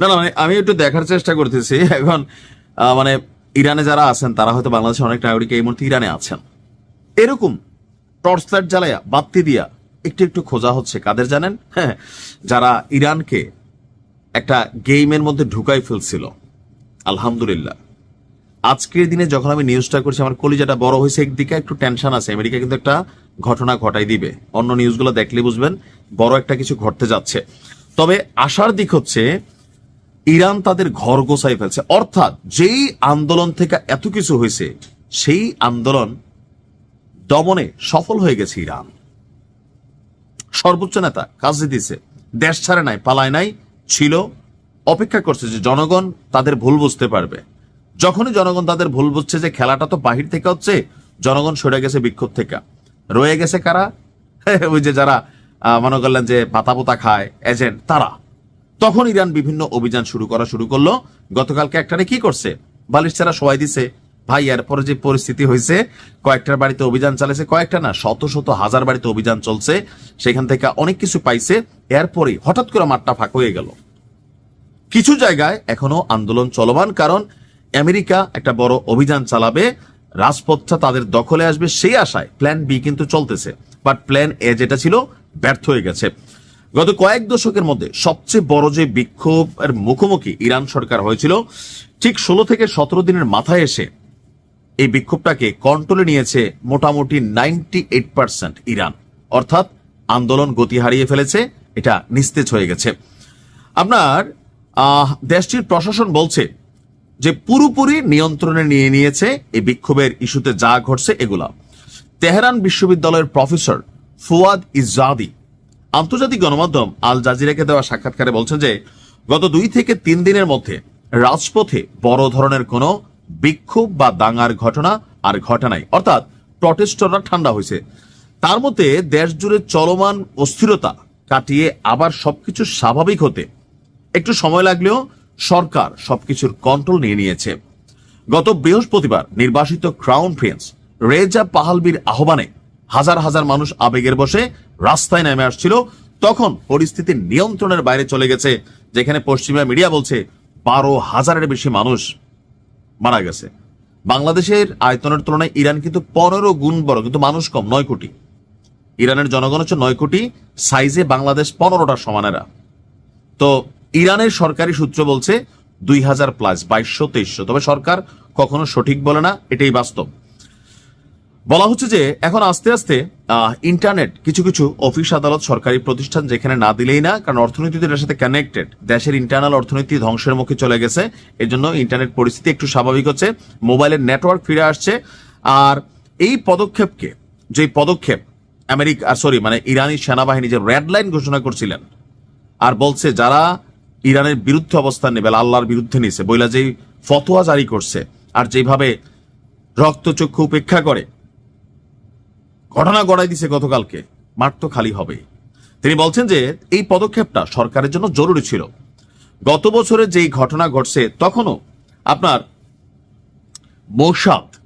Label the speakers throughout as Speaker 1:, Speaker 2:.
Speaker 1: না না মানে আমি একটু দেখার চেষ্টা করতেছি। এখন মানে ইরানে যারা আছেন, তারা হয়তো বাংলাদেশের অনেক নাগরিক এই মুহূর্তে ইরানে আছেন। এরকম টর্চ লাইট জ্বালায়া বাত্তি দিয়া একটু একটু খোঁজা হচ্ছে। কাদের জানেন? হ্যাঁ যারা ইরানকে একটা গেমের মধ্যে ঢুকাই ফেলছিল। আলহামদুলিল্লাহ। আজকের দিনে যখন আমি নিউজটা করছি, আমার কলিজাটা বড় হয়েছে। একদিকে একটু টেনশন আছে। আমেরিকা কিন্তু একটা ঘটনা ঘটাই দিবে। অন্য নিউজগুলো দেখলে বুঝবেন, বড় একটা কিছু ঘটতে যাচ্ছে। তবে আসার দিক হচ্ছে ইরান তাদের ঘর গোছাই ফেলছে। অর্থাৎ যেই আন্দোলন থেকে এত কিছু হয়েছে, সেই আন্দোলন দমনে সফল হয়ে গেছে ইরান। সর্বোচ্চ নেতা কাজ দিতেছে দেশ ছাড়ে নাই, পালায় নাই, ছিল, অপেক্ষা করছে যে জনগণ তাদের ভুল বুঝতে পারবে। যখনই জনগণ তাদের ভুল বুঝছে যে খেলাটা তো বাহির থেকে হচ্ছে, জনগণ সরে গেছে বিক্ষোভ থেকে। রয়ে গেছে কারা? ওই যে যারা মনে করলেন যে পাতা পোতা খায় এজেন্ট তারা। তখন ইরান বিভিন্ন অভিযান শুরু করা শুরু করল। গতকালকে একটানে কি করছে? বালিশ ছাড়া সবাই দিছে। ভাই, এরপরে যে পরিস্থিতি হয়েছে, কয়েকটার বাড়িতে অভিযান চালাইছে, কয়েকটা না, শত শত হাজার বাড়িতে অভিযান চলছে। সেখান থেকে অনেক কিছু পাইছে। এরপরে হঠাৎ করে মাঠটা ফাঁক হয়ে গেল। কিছু জায়গায় এখনও আন্দোলন চলমান, কারণ আমেরিকা একটা বড় অভিযান চালাবে। রাজপথটা তাদের দখলে আসবে সেই আশায়। প্ল্যান বি কিন্তু চলতেছে। বাট প্ল্যান এ যেটা ছিল, ব্যর্থ হয়ে গেছে। গত কয়েক দশকের মধ্যে সবচেয়ে বড় যে বিক্ষোভের মুখোমুখি ইরান সরকার হয়েছিল, ঠিক ষোলো থেকে সতেরো দিনের মাথায় এসে এই বিক্ষোভটাকে কন্ট্রোলে নিয়েছে মোটামুটি নাইনটি এইট পার্সেন্ট ইরান। অর্থাৎ আন্দোলন গতি হারিয়ে ফেলেছে, এটা নিস্তেজ হয়ে গেছে। আপনার দেশটির প্রশাসন বলছে যে পুরোপুরি নিয়ন্ত্রণে নিয়ে নিয়েছে এই বিক্ষোভের ইস্যুতে যা ঘটছে এগুলা। তেহরান বিশ্ববিদ্যালয়ের প্রফেসর ফুয়াদ ইজাদি আন্তর্জাতিক গণমাধ্যম আল জাজিরাকে দেওয়া সাক্ষাৎকারে বলছেন যে, গত দুই থেকে তিন দিনের মধ্যে রাজপথে বড় ধরনের কোনো বিক্ষোভ বা দাঙ্গার ঘটনা আর ঘটনাই অর্থাৎ প্রটেস্টররা ঠান্ডা হয়েছে। তার মধ্যে দেশ জুড়ে চলমান অস্থিরতা কাটিয়ে আবার সবকিছু স্বাভাবিক হতে একটু সময় লাগলেও সরকার সবকিছুর কন্ট্রোল নিয়ে নিয়েছে। গত বৃহস্পতিবার নির্বাসিত ক্রাউন প্রিন্স রেজা পাহালবির আহ্বানে হাজার হাজার মানুষ আবেগের বসে রাস্তায় নেমে আসছিল, তখন পরিস্থিতি নিয়ন্ত্রণের বাইরে চলে গেছে, যেখানে পশ্চিমা মিডিয়া বলছে বারো হাজারের বেশি মানুষ মারা গেছে। বাংলাদেশের আয়তনের তুলনায় ইরান কিন্তু পনেরো গুণ বড়, কিন্তু মানুষ কম, নয় কোটি। ইরানের জনগণ হচ্ছে নয় কোটি, সাইজে বাংলাদেশ পনেরোটা সমানেরা তো ইরানের সরকারি সূত্র বলছে দুই হাজার প্লাস বাইশশো, তেইশশো। তবে সরকার কখনো সঠিক বলে না, এটাই বাস্তব। বলা হচ্ছে যে এখন আস্তে আস্তে ইন্টারনেট কিছু কিছু অফিস আদালত, সরকারি প্রতিষ্ঠান যেখানে না দিলেই না, কারণ অর্থনীতি এটার সাথে কানেক্টেড দেশের ইন্টারনাল অর্থনীতি ধ্বংসের মুখে চলে গেছে এর জন্য ইন্টারনেট পরিস্থিতি একটু স্বাভাবিক হচ্ছে মোবাইলের নেটওয়ার্ক ফিরে আসছে, আর এই পদক্ষেপকে, যে পদক্ষেপ আমেরিকা সরি মানে ইরানি সেনাবাহিনী যে রেড লাইন ঘোষণা করছিলেন, আর বলছে যারা ইরানের বিরুদ্ধে অবস্থান নেবে, আল্লাহর বিরুদ্ধে নিছে বইলা যেই ফতোয়া জারি করছে, আর যেভাবে রক্তচক্ষু উপেক্ষা করে ঘটনা গড়াই দিছে গতকালকে। মাঠ তো খালি হবে। তিনি বলছেন যে, এই পদক্ষেপটা সরকারের জন্য জরুরি ছিল। গত বছরে যেই ঘটনা ঘটছে, তখনও আপনার মোসাদ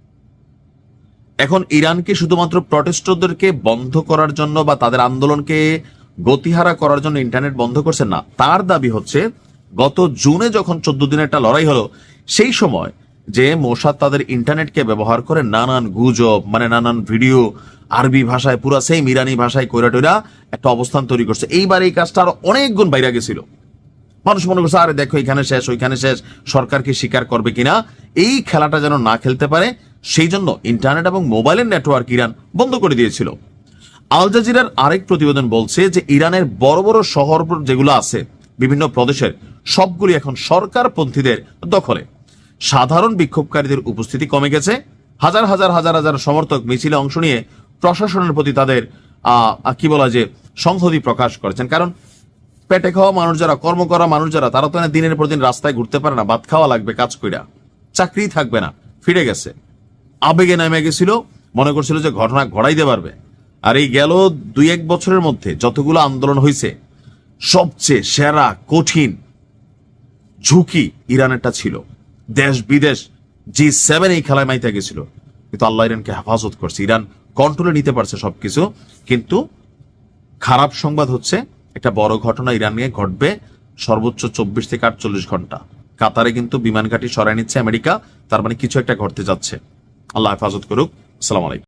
Speaker 1: এখন ইরানকে শুধুমাত্র প্রটেস্টরদেরকে বন্ধ করার জন্য বা তাদের আন্দোলনকে গতিহারা করার জন্য ইন্টারনেট বন্ধ করছে না। তার দাবি হচ্ছে, গত জুনে যখন চোদ্দ দিনের একটা লড়াই হলো, সেই সময় যে মোসাদ তাদের ইন্টারনেটকে ব্যবহার করে নানান গুজব মানে নানান ভিডিও, আরবি ভাষায়, পুরা সেই ইরানি ভাষায় কইরা টইরা একটা অবস্থান তৈরি করছে। এইবার এই কাজটা আরও অনেক গুণ বাইরে গেছিল। মানুষ মনে করছে, আরে দেখো, এখানে শেষ, ওইখানে শেষ, সরকার কি স্বীকার করবে কিনা? এই খেলাটা যেন না খেলতে পারে, সেই জন্য ইন্টারনেট এবং মোবাইলের নেটওয়ার্ক ইরান বন্ধ করে দিয়েছিল। আল জাজিরার আরেক প্রতিবেদন বলছে যে, ইরানের বড় বড় শহর যেগুলো আছে, বিভিন্ন প্রদেশের, সবগুলি এখন সরকারপন্থীদের দখলে। সাধারণ বিক্ষোভকারীদের উপস্থিতি কমে গেছে। হাজার হাজার হাজার হাজার সমর্থক মিছিলে অংশ নিয়ে প্রশাসনের প্রতি তাদের কি বলা যে সংহতি প্রকাশ করেছেন। কারণ পেটে খাওয়া মানুষ যারা, কর্ম করা মানুষ যারা, তারা তো দিনের পর দিন রাস্তায় ঘুরতে পারে না, ভাত খাওয়া লাগবে, কাজ কইরা। চাকরি থাকবে না, ফিরে গেছে। আবেগে নেমে গেছিল, মনে করছিল যে ঘটনা ঘটাইতে পারবে। আর এই গেল দুই এক বছরের মধ্যে যতগুলো আন্দোলন হয়েছে সবচেয়ে সেরা, কঠিন ঝুঁকি ইরানেরটা ছিল। দেশ, বিদেশ জি সেভেন এই খেলায় মাইতে গেছিল। কিন্তু আল্লাহ ইরানকে হেফাজত করছে। ইরান কন্ট্রোলে নিতে পারছে সবকিছু। কিন্তু খারাপ সংবাদ হচ্ছে, একটা বড় ঘটনা ইরান নিয়ে ঘটবে সর্বোচ্চ চব্বিশ থেকে আটচল্লিশ ঘণ্টা। কাতারে কিন্তু বিমান ঘাঁটি সরাই নিচ্ছে আমেরিকা, তার মানে কিছু একটা ঘটতে যাচ্ছে। আল্লাহ হেফাজত করুক। আসসালামু আলাইকুম।